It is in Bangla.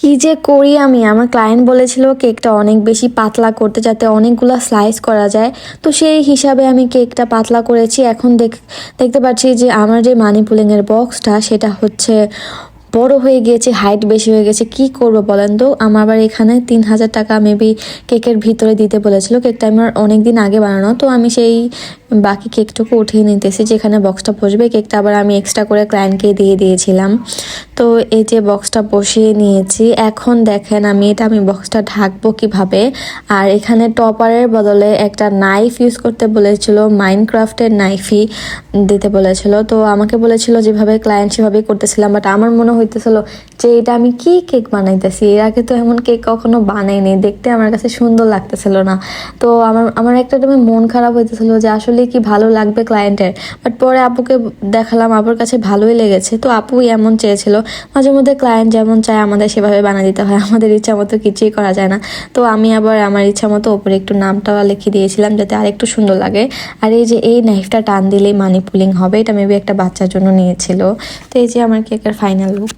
কি যে করি আমি? আমার ক্লায়েন্ট বলেছিল কেকটা অনেক বেশি পাতলা করতে যাতে অনেকগুলো স্লাইস করা যায়। তো সেই হিসাবে আমি কেকটা পাতলা করেছি। এখন দেখ, দেখতে পাচ্ছি যে আমার যে মানি পুলিংয়ের বক্সটা সেটা হচ্ছে বড় হয়ে গিয়েছে হাইট বেশি হয়ে গেছে। কি করব বলেন তো? আমার আবার এখানে তিন হাজার টাকা মেবি কেকের ভিতরে দিতে বলেছিল। কেকটা আমার অনেক দিন আগে বানানো। তো আমি সেই বাকি কেকটুকু উঠিয়ে নিতেছি, যেখানে বক্সটা বসবে। কেকটা আবার আমি এক্সট্রা করে ক্লায়েন্টকে দিয়ে দিয়েছিলাম। তো এই যে বক্সটা বসিয়ে নিয়েছি, এখন দেখেন আমি এটা আমি বক্সটা ঢাকবো কীভাবে। আর এখানে টপারের বদলে একটা নাইফ ইউজ করতে বলেছিল মাইনক্রাফটের নাইফই দিতে বলেছিল। তো আমাকে বলেছিল যেভাবে ক্লায়েন্ট সেভাবেই করতেছিলাম বাট আমার মনে হইতেছিল যে এটা আমি কি কেক বানাইতেছি? এর আগে তো এমন কেক কখনো বানাইনি, দেখতে আমার কাছে সুন্দর লাগতেছিল না। তো আমার আমার একটা মন খারাপ হইতেছিল যে আসলে কি ভালো লাগবে ক্লায়েন্টের বাট পরে আপুকে দেখালাম, আপুর কাছে ভালোই লেগেছে। তো আপুই এমন চেয়েছিল, মাঝে মধ্যে ক্লায়েন্ট যেমন চায়, আমাদের সেভাবে বানিয়ে দিতে হয়। আমাদের ইচ্ছা মতো কিছুই করা যায় না। তো আমি আবার আমার ইচ্ছা মতো ওপরে একটু নামটা লিখে দিয়েছিলাম, যাতে আরেকটু সুন্দর লাগে। আর এই যে, এই নাইফটা টান দিলেই মানি পুলিং হবে, এটা মেবি একটা বাচ্চার জন্য নিয়েছিল। তো এই যে, আমার কেকের ফাইনাল লুক